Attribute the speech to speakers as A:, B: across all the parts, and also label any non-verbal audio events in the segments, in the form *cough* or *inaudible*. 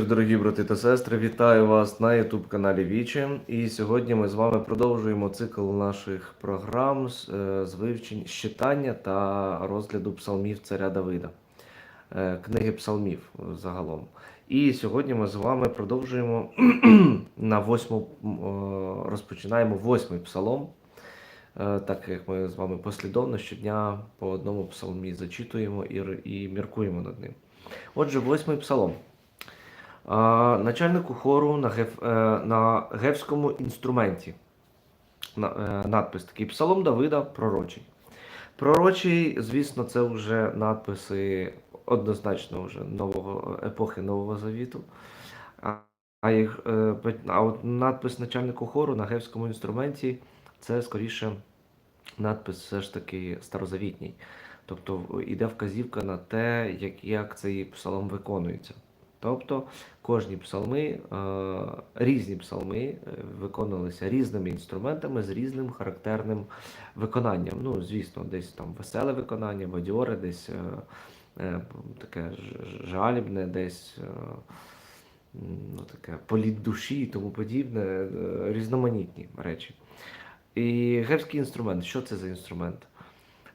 A: Дорогі брати та сестри, вітаю вас на youtube каналі Вічі. І сьогодні ми з вами продовжуємо цикл наших програм з, е, з вивчень з та розгляду псалмів царя Давида, е, книги псалмів загалом. І сьогодні ми з вами продовжуємо *clears throat* на восьму, е, розпочинаємо восьмий псалом. Так як ми з вами послідовно щодня по одному псалмі зачитуємо і, і міркуємо над ним. Отже, восьмий псалом. Начальнику хору на, геф, е, на гевському інструменті. Е, надпис такий Псалом Давида пророчий. Пророчий, звісно, це вже надписи однозначно вже нового епохи Нового Завіту. А, їх, е, а от надпис начальнику хору на гевському інструменті це скоріше надпис все ж таки старозавітній. Тобто іде вказівка на те, як, як цей псалом виконується. Тобто кожні псалми, е, різні псалми е, виконувалися різними інструментами з різним характерним виконанням. Ну, звісно, десь там веселе виконання, бадьоре, десь е, таке жалібне, десь ну, таке політ душі і тому подібне, різноманітні речі. І гербський інструмент, що це за інструмент?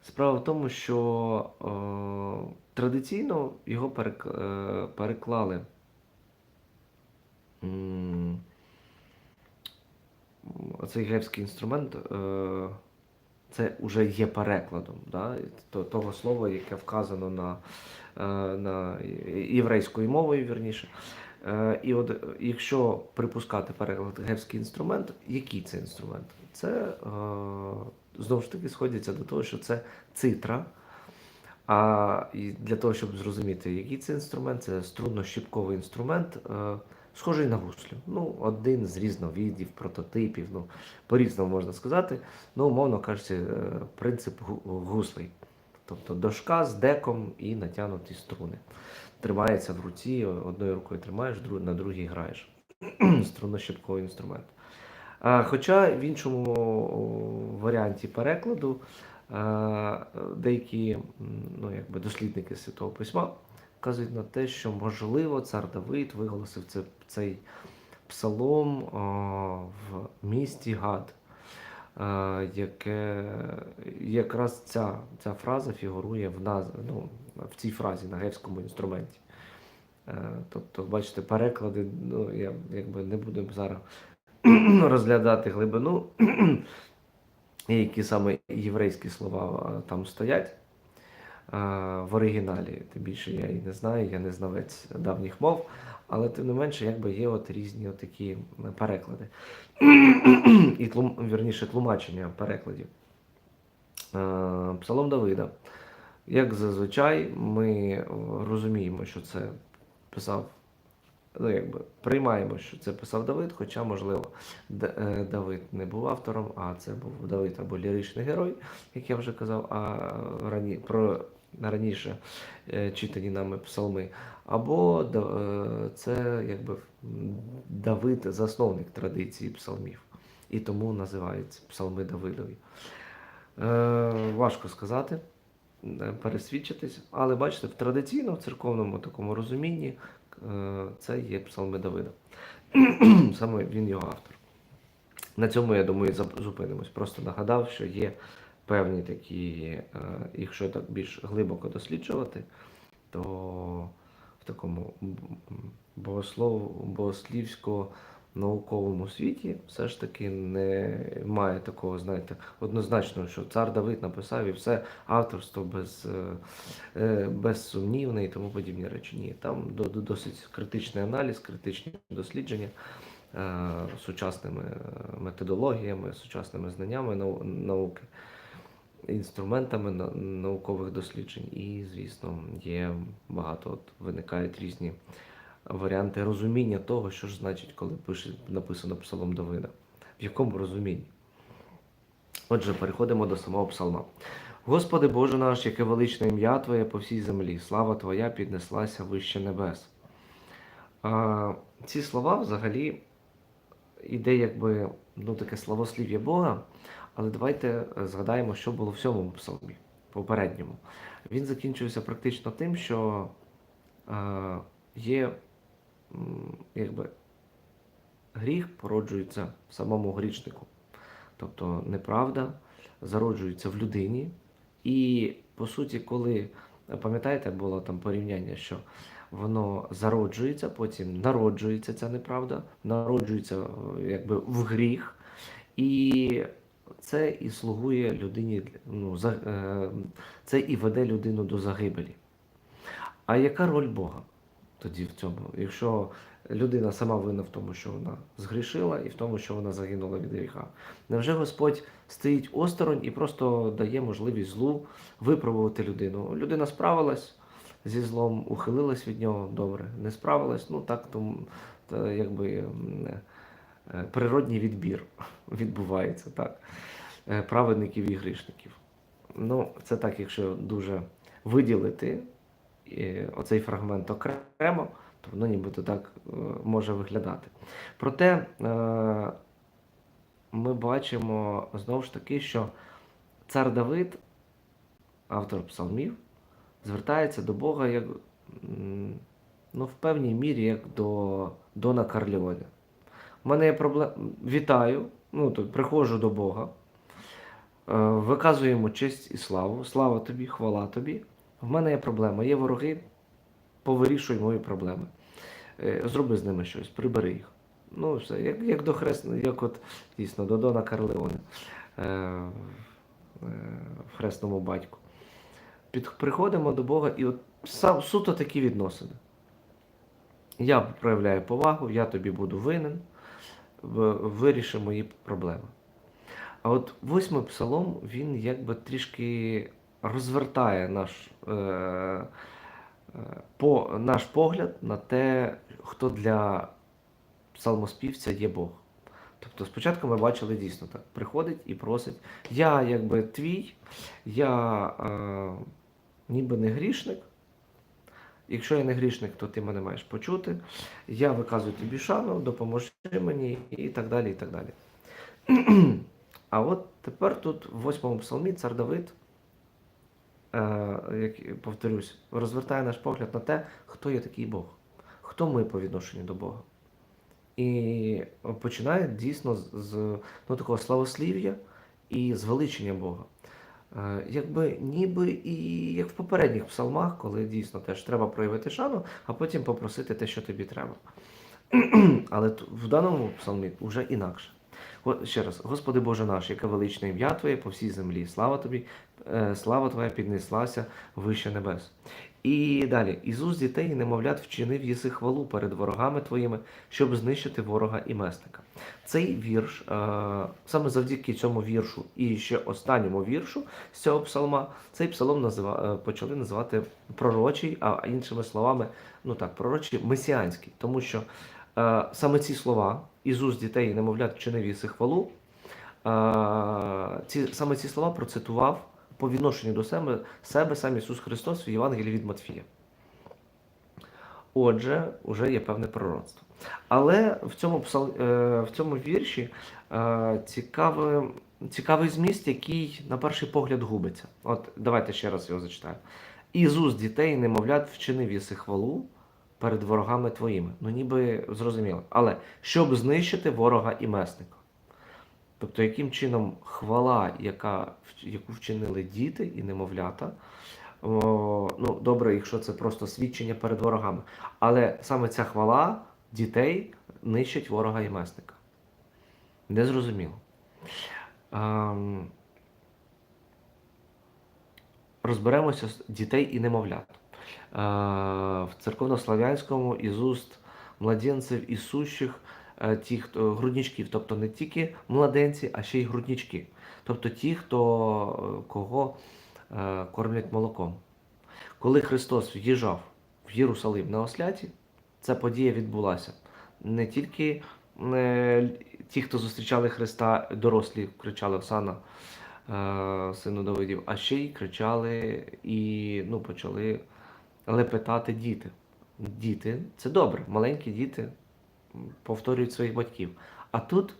A: Справа в тому, що е, традиційно його перек, е, переклали. м, Оцей грецький інструмент е, це вже є перекладом да, того слова, яке вказано на, е, на єврейською мовою, вірніше. Е, І от якщо припускати переклад грецький інструмент, який це інструмент? Це е, знову ж таки сходяться до того, що це цитра. А для того, щоб зрозуміти, який це інструмент, це струнно-щіпковий інструмент, е, схожий на гуслю. Ну, один з різновидів, прототипів, ну, по-різному можна сказати. Ну, умовно кажучи, е, принцип гу- гуслей. Тобто дошка з деком і натягнуті струни. Тримається в руці, одною рукою тримаєш, на другій граєш. *clears throat* Струнно-щіпковий інструмент. Хоча в іншому варіанті перекладу деякі ну, якби дослідники Святого Письма вказують на те, що можливо цар Давид виголосив це, цей псалом в місті Гад, яке якраз ця, ця фраза фігурує в, наз, ну, в цій фразі на грецькому інструменті. Е, Тобто, бачите, переклади, ну, я якби не буду зараз *clears throat* розглядати глибину, *clears throat* які саме єврейські слова там стоять в оригіналі. Тим більше я і не знаю, я не знавець давніх мов, але тим не менше, якби є от різні от такі переклади. *clears throat* І тлум, вірніше тлумачення перекладів. Псалом Давида. Як зазвичай, ми е, розуміємо, що це писав ну, якби приймаємо, що це писав Давид, хоча, можливо, е, Давид не був автором, а це був Давид або ліричний герой, як я вже казав, а рані, про раніше е, читані нами псалми, або е, це якби Давид засновник традиції псалмів, і тому називаються псалми Давидові. Е, важко сказати, пересвідчитись, але бачите, в традиційному церковному такому розумінні це є псалми Давида. *clears throat* Саме він його автор. На цьому, я думаю, зупинимось. Просто нагадав, що є певні такі, е, якщо так більш глибоко досліджувати, то в такому богослов, богослівсько науковому світі все ж таки немає такого, знаєте, однозначного, що цар Давид написав і все авторство без, е, е, безсумнівне і тому подібні речі. Ні, там до- до- досить критичний аналіз, критичні дослідження е, сучасними методологіями, сучасними знаннями науки, інструментами наукових досліджень. І, звісно, є багато от виникають різні варіанти розуміння того, що ж значить, коли пише, написано псалом Давида. В якому розумінні? Отже, переходимо до самого псалма. Господи Боже наш, яке величне ім'я Твоє по всій землі, слава Твоя піднеслася вище небес. А, ці слова взагалі іде якби ну, таке славослів'я Бога, але давайте згадаємо, що було в сьомому псалмі, попередньому. Він закінчується практично тим, що е, є якби гріх породжується в самому грішнику. Тобто неправда зароджується в людині. І по суті, коли пам'ятаєте, було там порівняння, що воно зароджується, потім народжується ця неправда, народжується е, якби в гріх, і це і слугує людині, ну, е, це і веде людину до загибелі. А яка роль Бога тоді в цьому? Якщо людина сама винна в тому, що вона згрішила, і в тому, що вона загинула від гріха. Невже Господь стоїть осторонь і просто дає можливість злу випробувати людину? Людина справилась зі злом, ухилилась від нього, добре, не справилась, ну так то, то якби е, природній відбір *laughs* відбувається, так? Е, Праведників і грішників. Ну, це так, якщо дуже виділити оцей фрагмент окремо, то воно нібито так е, може виглядати. Проте е, ми бачимо знову ж таки, що цар Давид, автор псалмів, звертається до Бога як ну, в певній мірі як до Дона Карліоне. У мене є проблема. Вітаю, ну, то приходжу до Бога, е, виказуємо честь і славу. Слава тобі, хвала тобі. В мене є проблема, є вороги, повирішуй мої проблеми. Е, Зроби з ними щось, прибери їх. Ну, все, як, як до хресного, як от дійсно до Дона Карлеоне е, е, в хресному батьку. Під, приходимо до Бога і от сам, суто такі відносини. Я проявляю повагу, я тобі буду винен, виріши мої проблеми. А от восьмий псалом, він якби трішки розвертає наш, е, е, по, наш погляд на те, хто для псалмоспівця є Бог. Тобто спочатку ми бачили дійсно так, приходить і просить, я якби твій, я е, ніби не грішник. Якщо я не грішник, то ти мене маєш почути. Я виказую тобі шану, допоможи мені і так далі. і так далі. *clears throat* А от тепер тут в восьмому псалмі цар Давид, як повторюсь, розвертає наш погляд на те, хто є такий Бог, хто ми по відношенню до Бога. І починає дійсно з, з ну, такого славослів'я і звеличення Бога. Е, Якби ніби і як в попередніх псалмах, коли дійсно теж треба проявити шану, а потім попросити те, що тобі треба. *clears throat* Але в даному псалмі вже інакше. Ще раз, Господи Боже наш, яке величне ім'я Твоє по всій землі. Слава Тобі, е, слава Твоя піднеслася вище небес. І далі, Ісус дітей і немовлят вчинив єси хвалу перед ворогами твоїми, щоб знищити ворога і месника. Цей вірш, е, саме завдяки цьому віршу і ще останньому віршу з цього псалма, цей псалом назива, е, почали називати пророчий, а іншими словами, ну так, пророчий месіанський, тому що саме ці слова Ісус дітей і немовлят вчинив єси хвалу. ці, саме ці слова процитував по відношенню до себе, себе сам Ісус Христос в Євангелії від Матфія. Отже, вже є певне пророцтво. Але в цьому, е, в цьому вірші е, цікавий, цікавий зміст, який на перший погляд губиться. От давайте ще раз його зачитаю. Ісус дітей, немовлят, вчинив єси хвалу перед ворогами твоїми. Ну, ніби зрозуміло. Але щоб знищити ворога і месника. Тобто, яким чином хвала, яка, яку вчинили діти і немовлята, о, ну, добре, якщо це просто свідчення перед ворогами. Але саме ця хвала дітей нищить ворога і месника. Незрозуміло. Ем, розберемося з дітей і немовлят. В церковнослав'янському із уст младенців і сущих ті, хто грудничків, тобто не тільки младенці, а ще й груднички. Тобто ті, хто е, кого е, кормлять молоком. Коли Христос в'їжджав в Єрусалим на осляті, ця подія відбулася. Не тільки е, ті, хто зустрічали Христа, дорослі кричали Осана, е, сину Давидів, а ще й кричали і ну, почали лепетати діти. Діти це добре, маленькі діти повторюють своїх батьків. А тут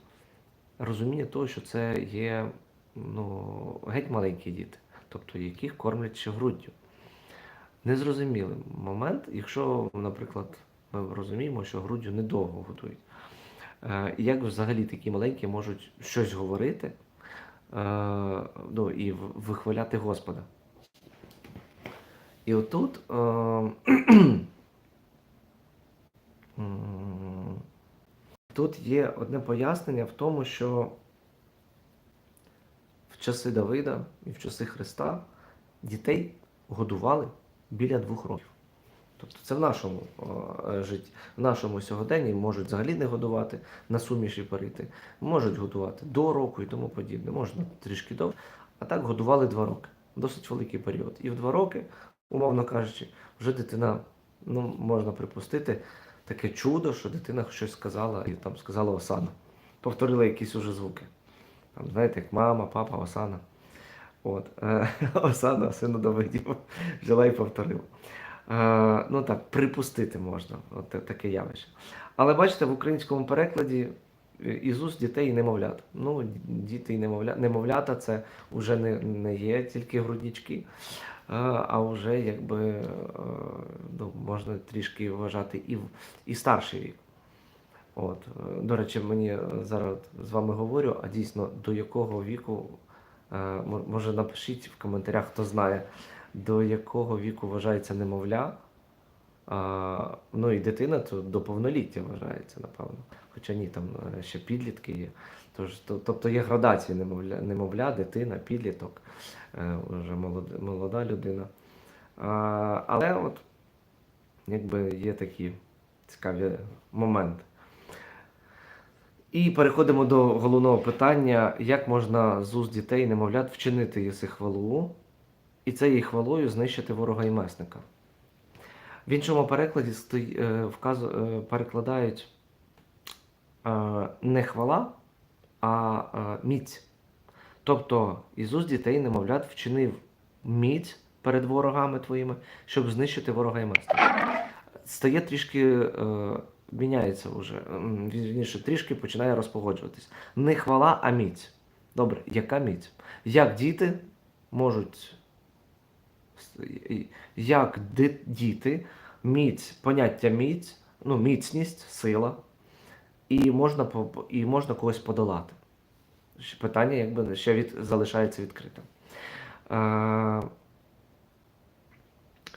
A: розуміння того, що це є ну, геть маленькі діти, тобто яких кормлять ще груддю. Незрозумілий момент, якщо, наприклад, ми розуміємо, що груддю недовго годують. Е, як взагалі такі маленькі можуть щось говорити е, ну, і вихваляти Господа. І отут е, *clears throat* тут є одне пояснення в тому, що в часи Давида і в часи Христа дітей годували біля двох років. Тобто це в нашому е, житті, в нашому сьогоденні можуть взагалі не годувати, на суміші парити, можуть годувати до року і тому подібне, можна трішки довше. А так годували два роки. Досить великий період. І в два роки, умовно кажучи, вже дитина, ну, можна припустити, таке чудо, що дитина щось сказала і там сказала Осана. Повторила якісь уже звуки. Там, знаєте, як мама, папа, Осана. От, е, *laughs* Осана, сину Давидів, взяла і повторила. Е, ну так, припустити можна, от таке явище. Але бачите, в українському перекладі е, Ісус дітей і немовлят. Ну, діти і немовля, немовлята це вже не, не є тільки груднички, е, а вже якби е, ну, можна трішки вважати і, і старший вік. От, е, до речі, мені е, зараз з вами говорю, а дійсно до якого віку, е, може напишіть в коментарях, хто знає, до якого віку вважається немовля. А, ну і дитина то до повноліття вважається, напевно. Хоча ні, там е, ще підлітки є. Тож, тобто є градації немовля, немовля дитина, підліток, е, вже молода, людина. Але от якби є такі цікаві моменти. І переходимо до головного питання: як можна з уст дітей немовлят вчинити єси хвалу, і цією хвалою знищити ворога і месника. В іншому перекладі стої- е, е, перекладають не хвала, а е, міць. Тобто Ісус дітей немовлят вчинив міць перед ворогами твоїми, щоб знищити ворога і месника. Стає трішки, е, міняється вже, вірніше, трішки починає розпогоджуватись. Не хвала, а міць. Добре, яка міць? Як діти можуть як діти, міць, поняття міць, ну, міцність, сила, і можна, і можна когось подолати. Питання якби ще від, залишається відкритим. Е,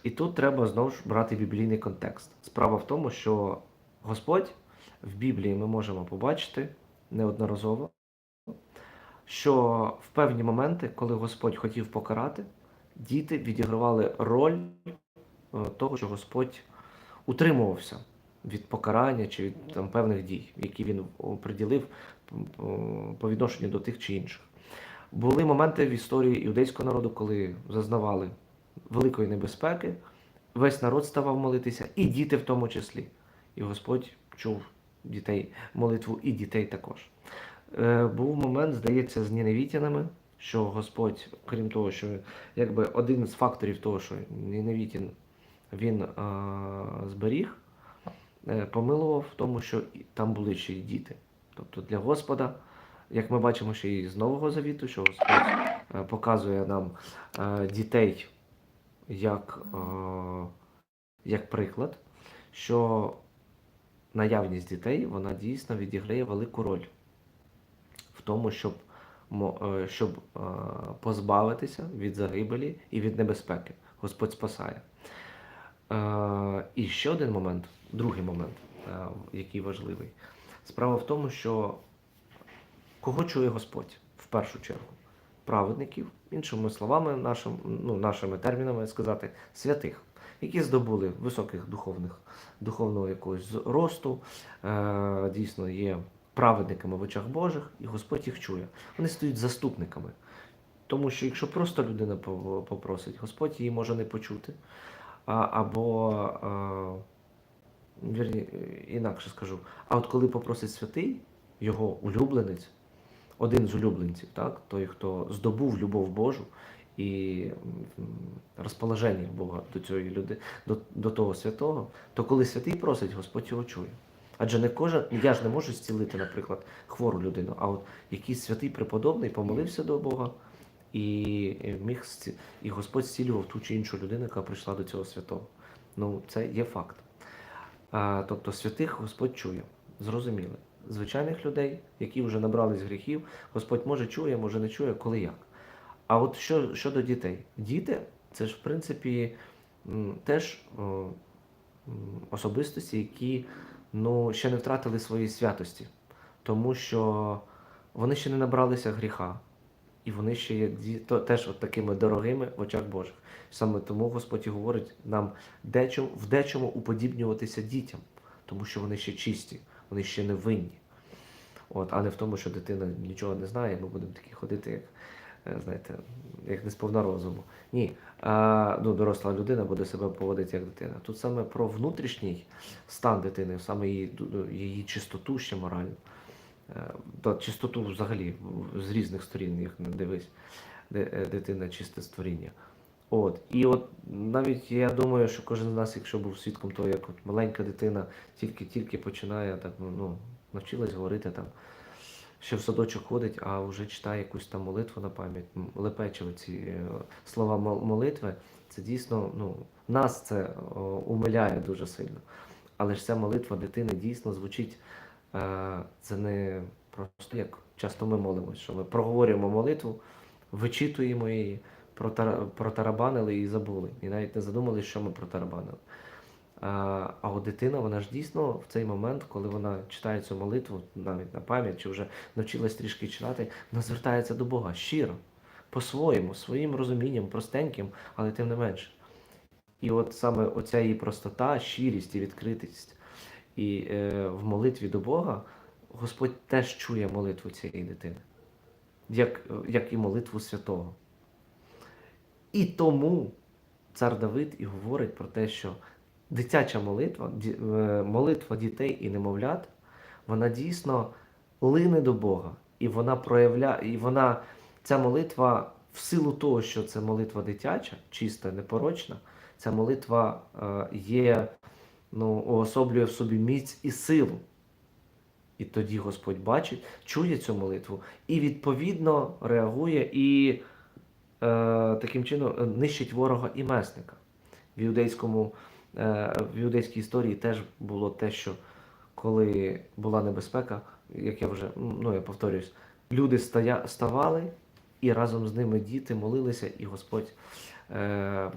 A: і тут треба знову ж брати біблійний контекст. Справа в тому, що Господь в Біблії ми можемо побачити неодноразово, що в певні моменти, коли Господь хотів покарати, діти відігравали роль е, того, що Господь утримувався від покарання чи від там, певних дій, які він приділив м, по відношенню до тих чи інших. Були моменти в історії іудейського народу, коли зазнавали великої небезпеки, весь народ ставав молитися, і діти в тому числі. І Господь чув дітей, молитву і дітей також. Е, був момент, здається, з ніневітянами, що Господь, крім того, що якби один з факторів того, що Ніневітін він е, зберіг, е, помилував в тому, що там були ще й діти. Тобто для Господа, як ми бачимо ще і з Нового Завіту, що Господь е, показує нам е, дітей як, е, як приклад, що наявність дітей вона дійсно відіграє велику роль в тому, щоб, е, щоб е, позбавитися від загибелі і від небезпеки. Господь спасає. Е, І ще один момент, другий момент, е, який важливий. Справа в тому, що кого чує Господь в першу чергу? Праведників, іншими словами, нашим, ну, нашими термінами сказати, святих, які здобули високих духовних, духовного якогось росту, е, дійсно є праведниками в очах Божих, і Господь їх чує. Вони стають заступниками. Тому що якщо просто людина попросить, Господь її може не почути. А, або, е, вірні, інакше скажу, а от коли попросить святий, його улюбленець, один з улюбленців, так, той, хто здобув любов Божу і розположення Бога до цієї люди, до, до того святого, то коли святий просить, Господь його чує. Адже не кожен, я ж не можу зцілити, наприклад, хвору людину, а от якийсь святий преподобний помолився до Бога і міг зці- і Господь зцілював ту чи іншу людину, яка прийшла до цього святого. Ну, це є факт. А, тобто святих Господь чує. Зрозуміли. Звичайних людей, які вже набрались гріхів, Господь може чує, може не чує, коли як. А от що щодо дітей, діти це ж в принципі теж особистості, які ну, ще не втратили свої святості, тому що вони ще не набралися гріха, і вони ще є теж от такими дорогими в очах Божих. Саме тому Господь і говорить нам дечому, в дечому уподібнюватися дітям, тому що вони ще чисті, вони ще не винні. От, а не в тому, що дитина нічого не знає, ми будемо такі ходити, як, е, знаєте, як не сповна розуму. Ні. А, ну, доросла людина буде себе поводити як дитина. Тут саме про внутрішній стан дитини, саме її, її чистоту ще моральну. Е, Та чистоту взагалі з різних сторін, як не дивись, е, дитина чисте створіння. От. І от навіть я думаю, що кожен з нас, якщо був свідком того, як от маленька дитина тільки-тільки починає так, ну, ну, навчилась говорити там, ще в садочок ходить, а вже читає якусь там молитву на пам'ять, лепече ці е, слова молитви, це дійсно, ну, нас це умиляє дуже сильно. Але ж ця молитва дитини дійсно звучить, це не просто як часто ми молимось, що ми проговорюємо молитву, вичитуємо її, протарабанили і забули. І навіть не задумали, що ми протарабанили. А, а от дитина, вона ж дійсно в цей момент, коли вона читає цю молитву, навіть на пам'ять, чи вже навчилась трішки читати, вона звертається до Бога щиро, по-своєму, своїм розумінням, простеньким, але тим не менше. І от саме оця її простота, щирість і відкритість. І е, в молитві до Бога Господь теж чує молитву цієї дитини, як, як і молитву святого. І тому цар Давид і говорить про те, що дитяча молитва, е, молитва дітей і немовлят, вона дійсно лине до Бога. І вона проявляє, і вона, ця молитва, в силу того, що це молитва дитяча, чиста, непорочна, ця молитва е, є, ну, уособлює в собі міць і силу. І тоді Господь бачить, чує цю молитву і відповідно реагує і е, таким чином нищить ворога і месника. В іудейському, е, в іудейській історії теж було те, що коли була небезпека, як я вже ну я повторююсь, люди стоя, ставали і разом з ними діти молилися, і Господь е,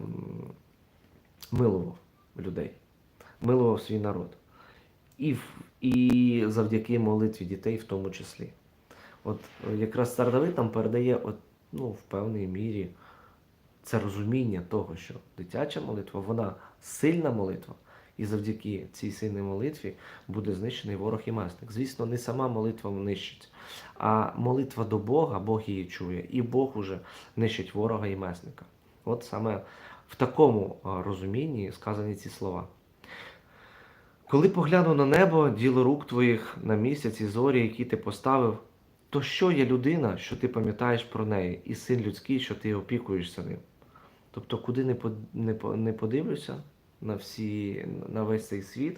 A: милував людей, милував свій народ. І, і завдяки молитві дітей в тому числі. От е, якраз цар Давид там передає от, ну, в певній мірі це розуміння того, що дитяча молитва, вона сильна молитва, і завдяки цій сильній молитві буде знищений ворог і месник. Звісно, не сама молитва нищить, а молитва до Бога, Бог її чує, і Бог уже нищить ворога і месника. От саме в такому розумінні сказані ці слова. Коли погляну на небо, діло рук твоїх на місяць і зорі, які ти поставив, то що є людина, що ти пам'ятаєш про неї, і син людський, що ти опікуєшся ним? Тобто, куди не, под- не, по- не подивлюся на, всі, на весь цей світ,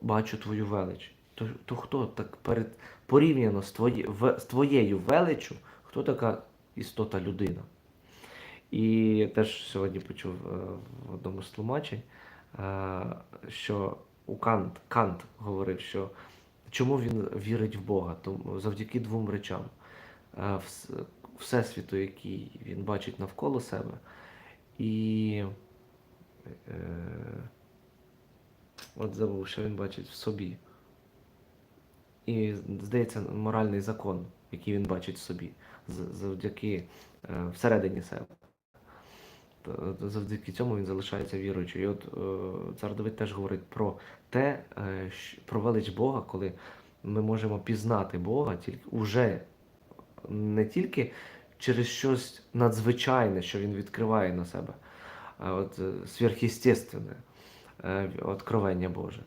A: бачу твою велич. То, то хто так перед, порівняно з, твої, в, з твоєю величю, хто така істота людина? І теж сьогодні почув е, в одному з тлумачень, е, що у Кант, Кант говорив, що чому він вірить в Бога? Тому завдяки двом речам. Е, Всесвіту, який він бачить навколо себе, і е, от забув, що він бачить в собі. І, здається, моральний закон, який він бачить в собі, завдяки е, всередині себе. То Завдяки цьому він залишається віруючим. І от е, цар Давид теж говорить про те, е, про велич Бога, коли ми можемо пізнати Бога тільки уже не тільки через щось надзвичайне, що він відкриває на себе, от е, сверхъестественне е, откровення Боже.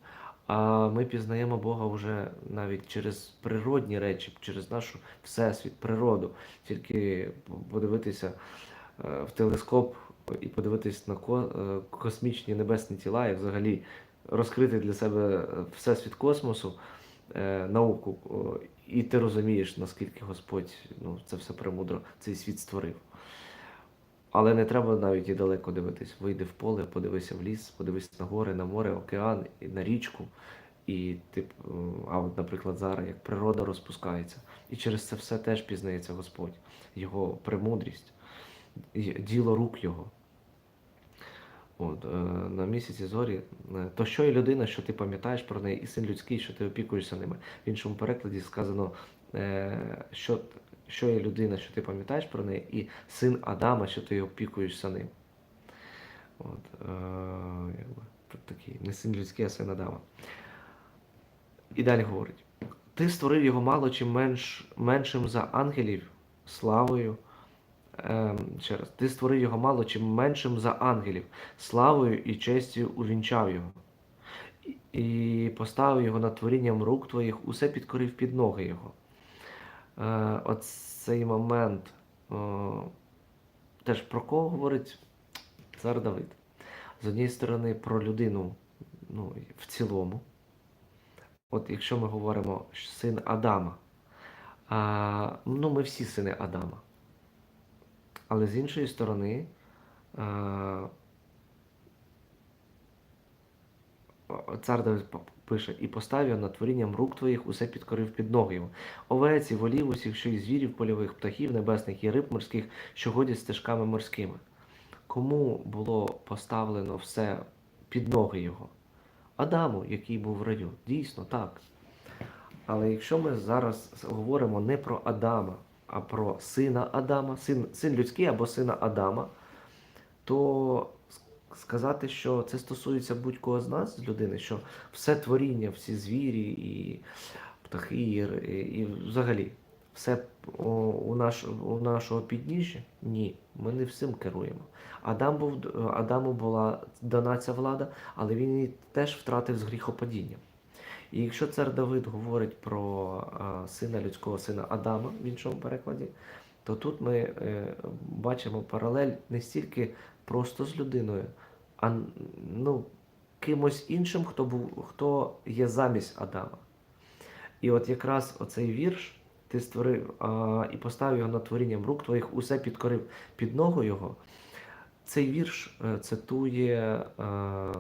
A: А ми пізнаємо Бога вже навіть через природні речі, через нашу всесвіт, природу. Тільки подивитися е, в телескоп і подивитись на е, космічні небесні тіла, і взагалі розкрити для себе е, всесвіт космосу, е, науку, і ти розумієш, наскільки Господь ну, це все премудро, цей світ створив. Але не треба навіть і далеко дивитись. Вийди в поле, подивися в ліс, подивись на гори, на море, океан, на річку. І тип, е, а от, наприклад, зараз як природа розпускається. І через це все теж пізнається Господь, Його премудрість, діло рук Його. От, е, на місяці зорі, е, то що і людина, що ти пам'ятаєш про неї, і син людський, що ти опікуєшся ними. В іншому перекладі сказано, е, що, що є людина, що ти пам'ятаєш про неї, і син Адама, що ти опікуєшся ним. От, е, такий, не син людський, а син Адама. І далі говорить: Ти створив його мало чи менш, меншим за ангелів, славою. Ем, ще раз, ти створив його мало чи меншим за ангелів, славою і честю увінчав його. І- поставив його над творінням рук твоїх, усе підкорив під ноги його. Е, от цей момент о, теж про кого говорить цар Давид? З однієї сторони, про людину ну, в цілому. От якщо ми говоримо син Адама, а, ну ми всі сини Адама. Але з іншої сторони, цар Давид пише, і поставив над творінням рук твоїх усе підкорив під ноги його. Овець і волів усіх, що і звірів польових, птахів небесних і риб морських, що ходять стежками морськими. Кому було поставлено все під ноги його? Адаму, який був в раю. Дійсно, так. Але якщо ми зараз говоримо не про Адама, а про сина Адама, син, син людський або сина Адама, то сказати, що це стосується будь-кого з нас, з людини, що все творіння, всі звірі і птахи, і, і, взагалі все у, наш, у нашого підніжжя? Ні, ми не всім керуємо. Адам був, Адаму була дана ця влада, але він її теж втратив з гріхопадінням. І якщо цар Давид говорить про а, сина людського, сина Адама в іншому перекладі, то тут ми е, бачимо паралель не стільки просто з людиною, а ну, кимось іншим, хто, був, хто є замість Адама. І от якраз оцей вірш ти створив а, і поставив його над творінням рук твоїх, усе підкорив під ногу його. Цей вірш е, цитує е,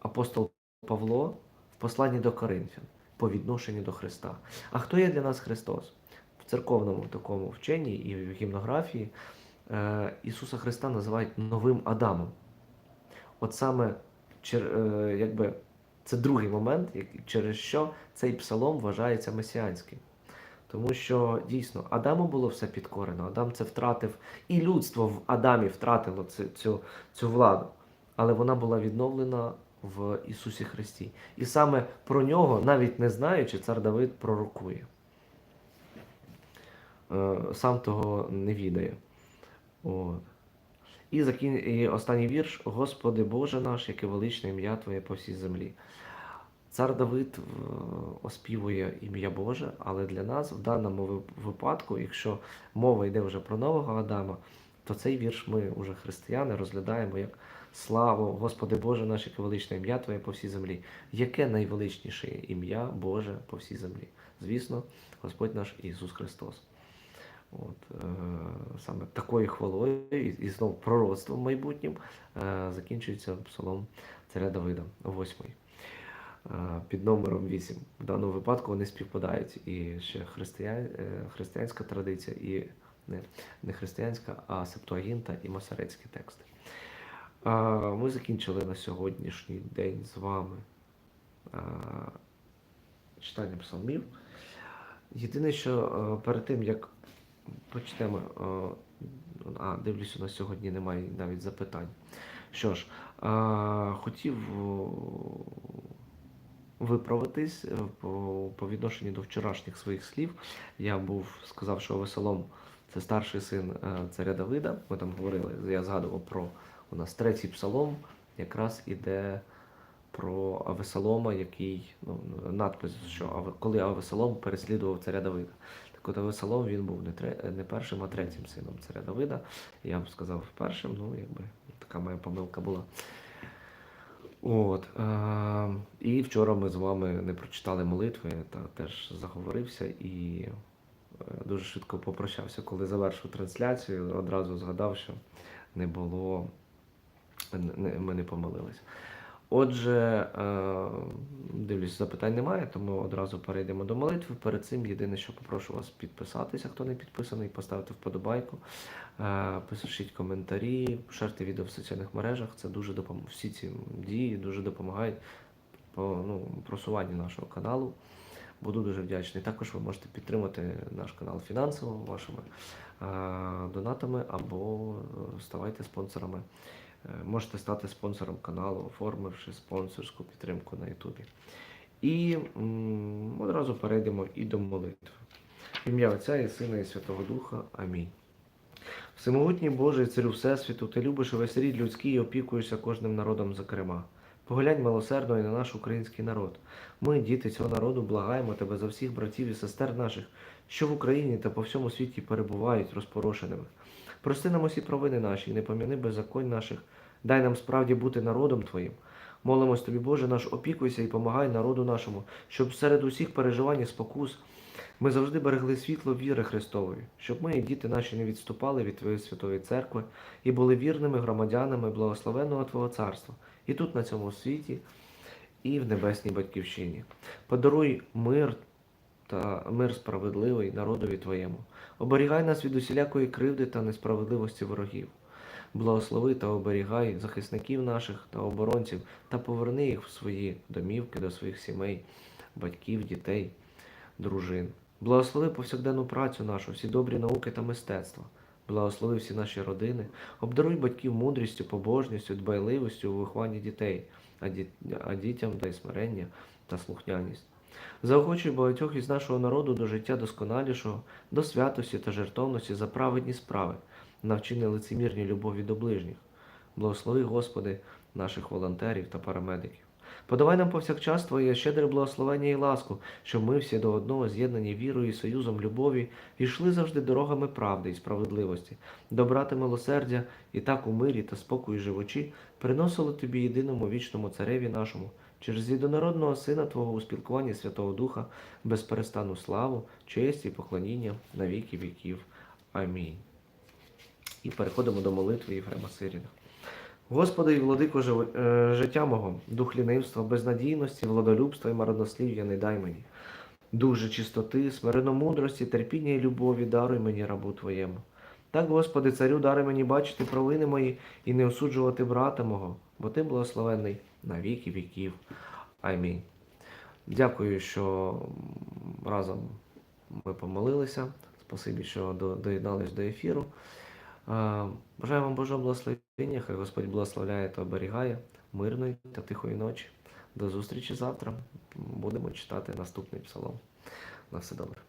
A: апостол Павло в посланні до Коринфян по відношенню до Христа. А хто є для нас Христос? В церковному такому вченні і в гімнографії е, Ісуса Христа називають новим Адамом. От саме чер- е, якби, це другий момент, через що цей псалом вважається месіанським. Тому що дійсно Адаму було все підкорено. Адам це втратив, і людство в Адамі втратило цю, цю, цю владу. Але вона була відновлена в Ісусі Христі. І саме про нього, навіть не знаючи, цар Давид пророкує. Е, Сам того не відає. От. І, закін... і останній вірш: Господи Боже наш, яке величне ім'я Твоє по всій землі. Цар Давид е, оспівує ім'я Боже, але для нас в даному випадку, якщо мова йде вже про нового Адама, то цей вірш ми, вже християни, розглядаємо як славу, Господи Боже наш, яке величне ім'я Твоє по всій землі. Яке найвеличніше ім'я Боже по всій землі? Звісно, Господь наш Ісус Христос. От, е, саме такою хвалою і, і знову пророцтвом майбутнім е, закінчується псалом царя Давида, восьмий. Е, під номером 8. В даному випадку вони співпадають і ще християн, е, християнська традиція, і не, не християнська, а септуагінта і масарецькі тексти. Ми закінчили на сьогоднішній день з вами е, читання псалмів. Єдине, що перед тим, як почнемо, а, дивлюся, на сьогодні немає навіть запитань. Що ж, хотів виправитись е, по, по відношенню до вчорашніх своїх слів. Я був сказав, що Весолом це старший син е, царя Давида. Ми там говорили, я згадував про у нас третій псалом, якраз іде про Авесолома, який ну, надпис, що коли Авесолом переслідував царя Давида. Так от Авесолом він був не, тре, не першим, а третім сином царя Давида. Я б сказав першим, ну якби така моя помилка була. От, е, і вчора ми з вами не прочитали молитви, та теж заговорився і е, дуже швидко попрощався, коли завершив трансляцію. Одразу згадав, що не було, ми не помилились. Отже, е, дивлюсь, запитань немає, тому одразу перейдемо до молитви. Перед цим єдине, що попрошу вас підписатися, хто не підписаний, поставити вподобайку, е, пишіть коментарі, шерте відео в соціальних мережах. Це дуже допомагає. Всі ці дії дуже допомагають по ну, просуванню нашого каналу. Буду дуже вдячний. Також ви можете підтримати наш канал фінансово вашими е, донатами або ставайте спонсорами. Е, Можете стати спонсором каналу, оформивши спонсорську підтримку на Ютубі. І м, одразу перейдемо і до молитви. Ім'я Отця і Сина і Святого Духа. Амінь. Всемогутній Боже, царю Всесвіту, ти любиш увесь рід людський і опікуєшся кожним народом, зокрема. Поглянь милосердно і на наш український народ. Ми, діти цього народу, благаємо тебе за всіх братів і сестер наших, що в Україні та по всьому світі перебувають розпорошеними. Прости нам усі провини наші і не поміни беззаконь наших. Дай нам справді бути народом Твоїм. Молимось тобі, Боже наш, опікуйся і помагай народу нашому, щоб серед усіх переживань і спокус ми завжди берегли світло віри Христової, щоб ми і діти наші не відступали від Твоєї святої церкви і були вірними громадянами благословенного Твого царства, і тут, на цьому світі, і в небесній батьківщині. Подаруй мир та мир справедливий народові Твоєму. Оберігай нас від усілякої кривди та несправедливості ворогів. Благослови та оберігай захисників наших та оборонців та поверни їх в свої домівки до своїх сімей, батьків, дітей, дружин. Благослови повсякденну працю нашу, всі добрі науки та мистецтва. Благослови всі наші родини, обдаруй батьків мудрістю, побожністю, дбайливістю у вихованні дітей, а, діт... а дітям дай смирення та слухняність. Заохочуй багатьох із нашого народу до життя досконалішого, до святості та жертовності за праведні справи, навчи лицемірній любові до ближніх. Благослови, Господи, наших волонтерів та парамедиків. Подавай нам повсякчас Твоє щедре благословення і ласку, щоб ми всі до одного з'єднані вірою і союзом любові йшли завжди дорогами правди і справедливості, добра та милосердя, і так у мирі та спокої живучі приносили Тобі єдиному вічному цареві нашому, через єдинородного Сина Твого у спілкуванні Святого Духа, безперестанну славу, честь і поклоніння на віки віків. Амінь. І переходимо до молитви Єфрема Сиріна. Господи і владико е, життя мого, дух лінивства, безнадійності, владолюбства і марнослів'я не дай мені. Дух же чистоти, смиренномудрості, терпіння і любові даруй мені рабу Твоєму. Так, Господи, царю, даруй мені бачити провини мої і не осуджувати брата мого, бо ти благословенний на віки віків. Амінь. Дякую, що разом ми помолилися. Спасибі, що до- доєднались до ефіру. Е, Бажаю вам Божого благословення, хай Господь благословляє та оберігає мирної та тихої ночі. До зустрічі завтра. Будемо читати наступний псалом. На все добре.